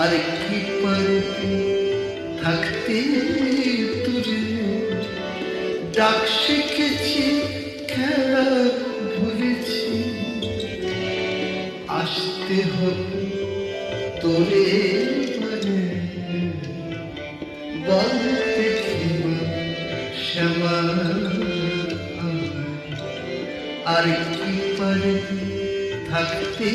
আর কি পারবে থাকতে তুরে ডাক শিখেছি খেলা হবে। তোরে মানে আর কি পারে থাকতে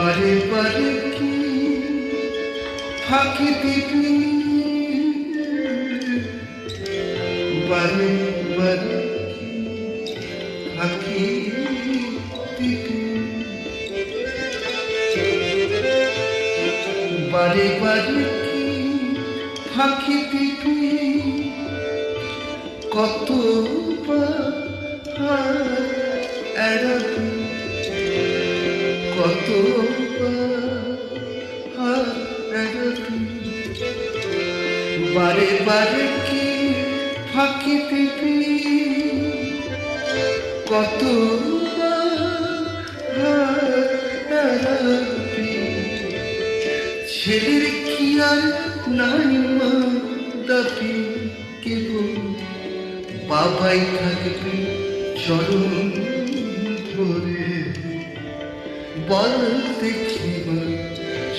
বারে বারে কি ফাঁকি দিবি? বারে বারে ফাঁকি দিবি? বারে বারে কি ফাঁকি দিবি? কত এড়াবি? কত বারে বারে কি ফাঁকি দিবি কত ছেলের কি আর নাই মা দাবি কেবল বাবাই থাকবে চরণ ধরে বল দেখিব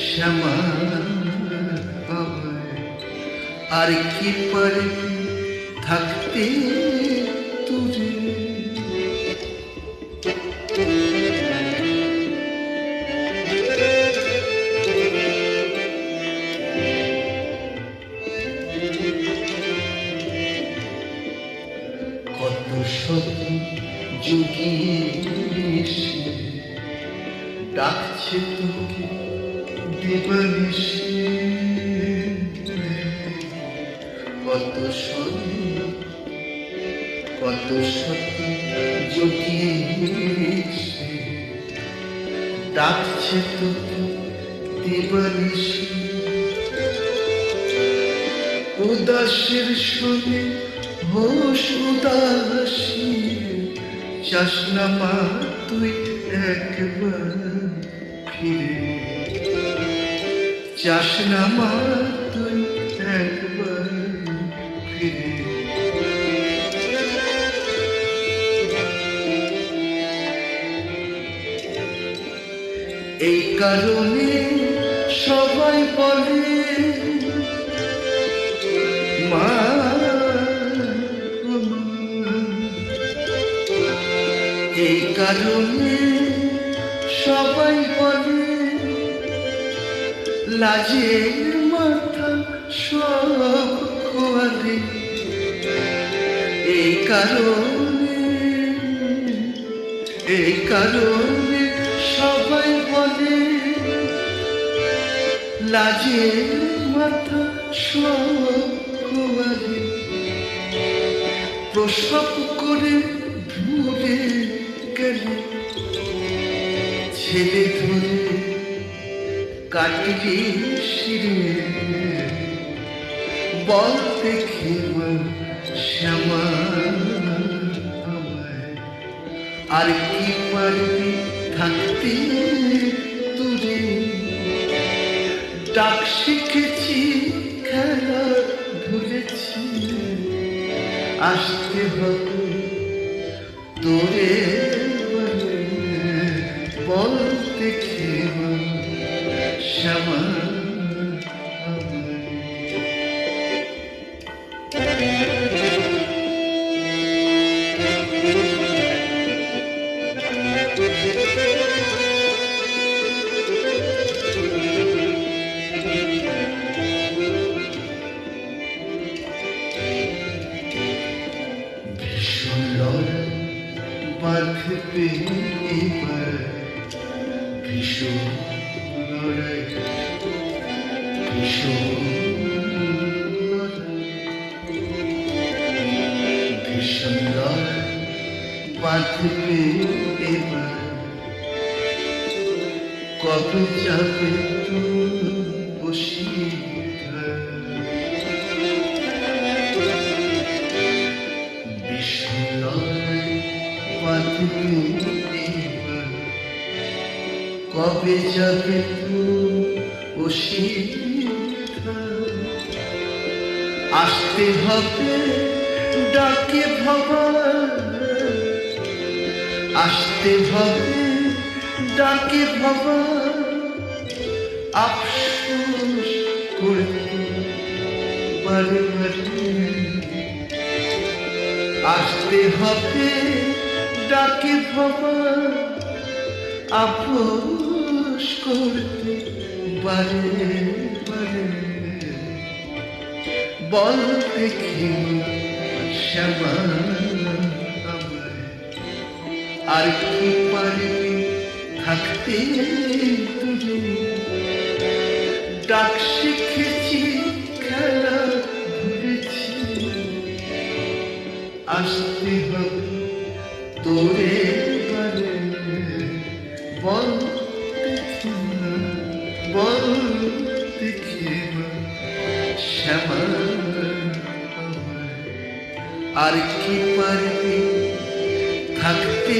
শ্যামা আর কি পারবি থাকতে তুরে কত শত যুগিয়ে ডাকছে তোকে দিবানিশি কত সত্য কত সত্য জগিয়ে ডাকছে তোকে দিবানিশি উদাসের সঙ্গে হোস উদাসী চাস না মা তুই একবার। ফিরে চাস না মা তুই একবার ফিরে এই কারণে সবাই বলে মা। এই কারণে সবাই বলে, লাজের মাথা সব খোয়ালে এই কারণে এই কারণে সবাই বলে, লাজের মাথা সব প্রসব করে ভুলে গেলে ছেলে ধরে কাটলি শিরে। বল দেখি শ্যামা আর কি পারবি থাকতে তুরে? ডাক শিখেছি, খেলা ভুলেছি আসতে হবে তোরে। বলে বল দেখে মা শ্যামা আমার ভীষণ লড়াই বাঁধবে বাঁধবে এবার কবে যাবে তুমি বসিয়ে কবে যাবে? আসতে হবে ডাকে ভবা আসতে হবে ডাকে ভবা আফসোস করতে বারে আসতে হবে ডাকে ভবা আপোষ করতে বারে বারে। বল দেখি আর কি পারবি থাকতে তুই ডাক শিখেছি, খেলা ভুলেছি আসতে শ্যামা আমায় আর কি পারবি থাকতে